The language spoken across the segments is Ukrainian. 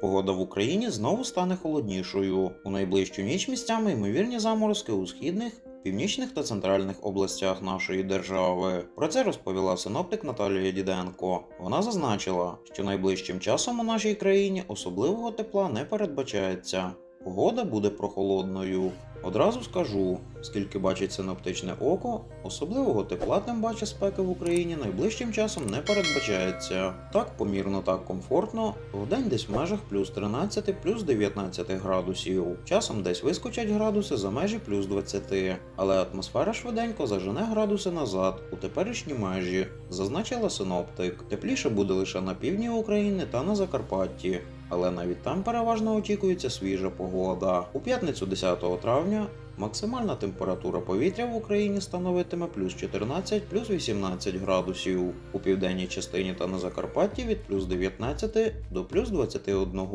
Погода в Україні знову стане холоднішою. У найближчу ніч місцями ймовірні заморозки у східних, північних та центральних областях нашої держави. Про це розповіла синоптик Наталія Діденко. Вона зазначила, що найближчим часом у нашій країні особливого тепла не передбачається. Погода буде прохолодною. Одразу скажу, скільки бачить синоптичне око, особливого тепла, тим паче спеки в Україні найближчим часом не передбачається. Так помірно, так комфортно, вдень десь в межах плюс 13, плюс 19 градусів. Часом десь вискочать градуси за межі плюс 20, але атмосфера швиденько зажене градуси назад у теперішні межі, зазначила синоптик. Тепліше буде лише на півдні України та на Закарпатті але навіть там переважно очікується свіжа погода. У п'ятницю 10 травня максимальна температура повітря в Україні становитиме плюс 14, плюс 18 градусів. У південній частині та на Закарпатті від плюс 19 до плюс 21.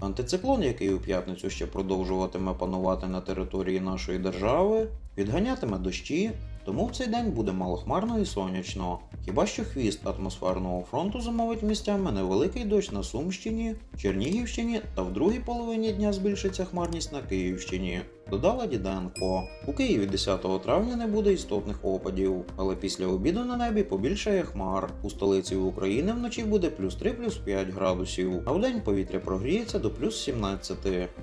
Антициклон, який у п'ятницю ще продовжуватиме панувати на території нашої держави, відганятиме дощі. Тому в цей день буде малохмарно і сонячно. Хіба що хвіст атмосферного фронту замовить місцями невеликий дощ на Сумщині, Чернігівщині та в другій половині дня збільшиться хмарність на Київщині. Додала Діденко. У Києві 10 травня не буде істотних опадів, але після обіду на небі побільшає хмар. У столиці України вночі буде плюс 3 плюс 5 градусів, а вдень повітря прогріється до плюс 17.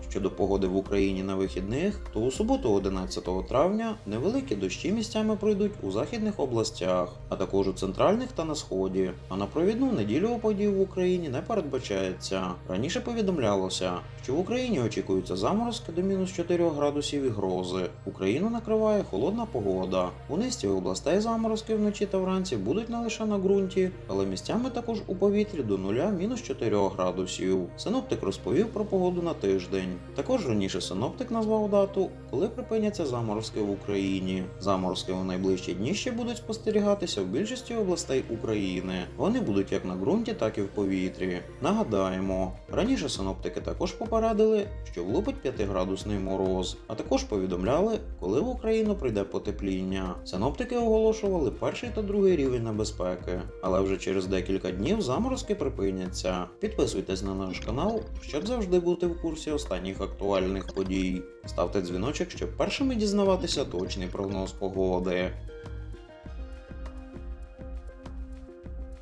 Щодо погоди в Україні на вихідних, то у суботу 11 травня невеликі дощі місцями пройдуть у західних областях, а також у центральних та на сході. А на провідну неділю опадів в Україні не передбачається. Раніше повідомлялося, що в Україні очікуються заморозки до мінус 4 градусів і грози. Україну накриває холодна погода. У низці областей заморозки вночі та вранці будуть не лише на ґрунті, але місцями також у повітрі до 0 мінус 4 градусів. Синоптик розповів про погоду на тиждень. Також раніше синоптик назвав дату, коли припиняться заморозки в Україні. Заморозки у найближчі дні ще будуть спостерігатися в більшості областей України. Вони будуть як на ґрунті, так і в повітрі. Нагадаємо, раніше синоптики також попередили, що влупить 5-градусний мороз, а також повідомляли, коли в Україну прийде потепління. Синоптики оголошували перший та другий рівень небезпеки, але вже через декілька днів заморозки припиняться. Підписуйтесь на наш канал, щоб завжди бути в курсі останніх актуальних подій. Ставте дзвіночок, щоб першими дізнаватися точний прогноз погоди.